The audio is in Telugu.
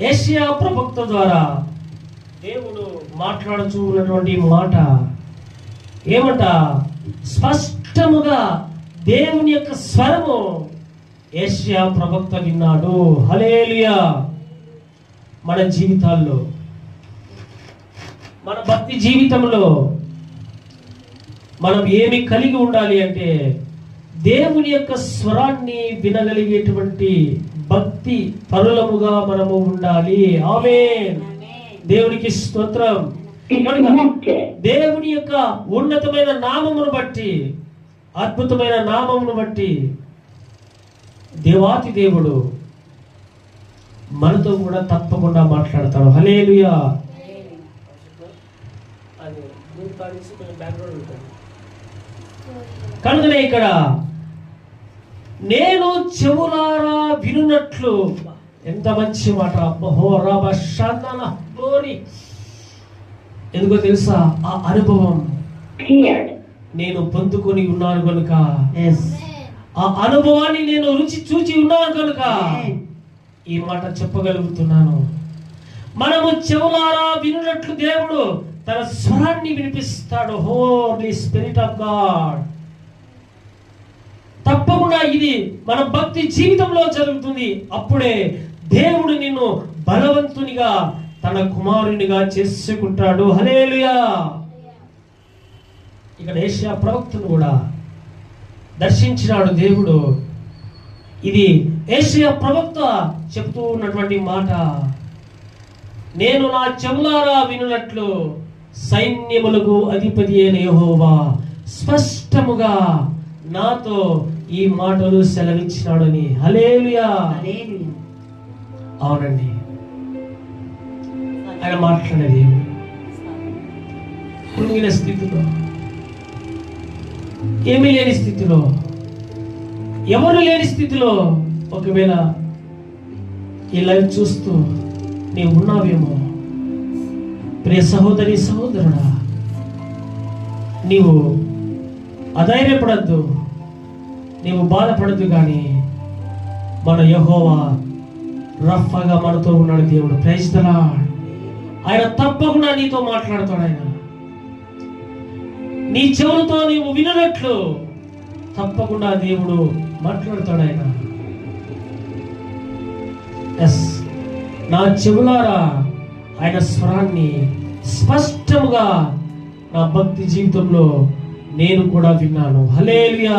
ఏషియా ప్రవక్త ద్వారా దేవుడు మాట్లాడుచూ ఉన్నటువంటి మాట ఏమంట? స్పష్టముగా దేవుని యొక్క స్వరము ఏషియా ప్రవక్త విన్నాడు. హలేలియా మన జీవితాల్లో మన భక్తి జీవితంలో మనం ఏమి కలిగి ఉండాలి అంటే దేవుని యొక్క స్వరాన్ని వినగలిగేటువంటి భక్తి పరులముగా మనము ఉండాలి. ఆమె దేవునికి స్తోత్రం. దేవుని యొక్క ఉన్నతమైన నామమును బట్టి అద్భుతమైన నామమును బట్టి దేవాతి దేవుడు మనతో కూడా తప్పకుండా మాట్లాడతాడు. హలేలుయా కనుకనే ఇక్కడ నేను చెవులారా వినున్నట్లు ఎంత మంచి మాట. గ్లోరీ. ఎందుకో తెలుసా? ఆ అనుభవం. నేను పొందుకొని ఉన్నాను కనుక ఆ అనుభవాన్ని నేను రుచి చూచి ఉన్నాను కనుక ఈ మాట చెప్పగలుగుతున్నాను. మనము చెవులారా వినున్నట్లు దేవుడు తన స్వరాన్ని వినిపిస్తాడు. Holy spirit of God. తప్పకుండా ఇది మన భక్తి జీవితంలో జరుగుతుంది. అప్పుడే దేవుడు నిన్ను బలవంతునిగా తన కుమారునిగా చేసుకుంటాడు. హలేలుయా ఇక్కడ ఏషియా ప్రవక్తను కూడా దర్శించినాడు దేవుడు. ఇది ఏషియా ప్రవక్త చెబుతూ ఉన్నటువంటి మాట. నేను నా చెవులారా వినున్నట్లు సైన్యములకు అధిపతి అయిన యహోవా స్పష్టముగా నాతో ఈ మాటలు సెలవిచ్చినాడని. హలేలుయా అవునండి. ఆయన మాట్లాడేది కృంగిన స్థితిలో. ఏమీ లేని స్థితిలో. ఎవరు లేని స్థితిలో ఒకవేళ ఈ లైవ్ చూస్తూ నీవు ఉన్నావేమో? ప్రియ సహోదరి సహోదరుడా నీవు అధైర్యపడద్దు. నీవు బాధపడద్దు కానీ మన యహోవా రఫ్గా మనతో ఉన్నాడు దేవుడు. ప్రైస్తలా ఆయన తప్పకుండా నీతో మాట్లాడతాడు ఆయన. నీ చెవులతో నీవు విననట్లు తప్పకుండా దేవుడు మాట్లాడతాడు ఆయన. ఎస్ నా చెవులారా ఆయన స్వరాన్ని స్పష్టముగా నా భక్తి జీవితంలో నేను కూడా విన్నాను. హలేలియా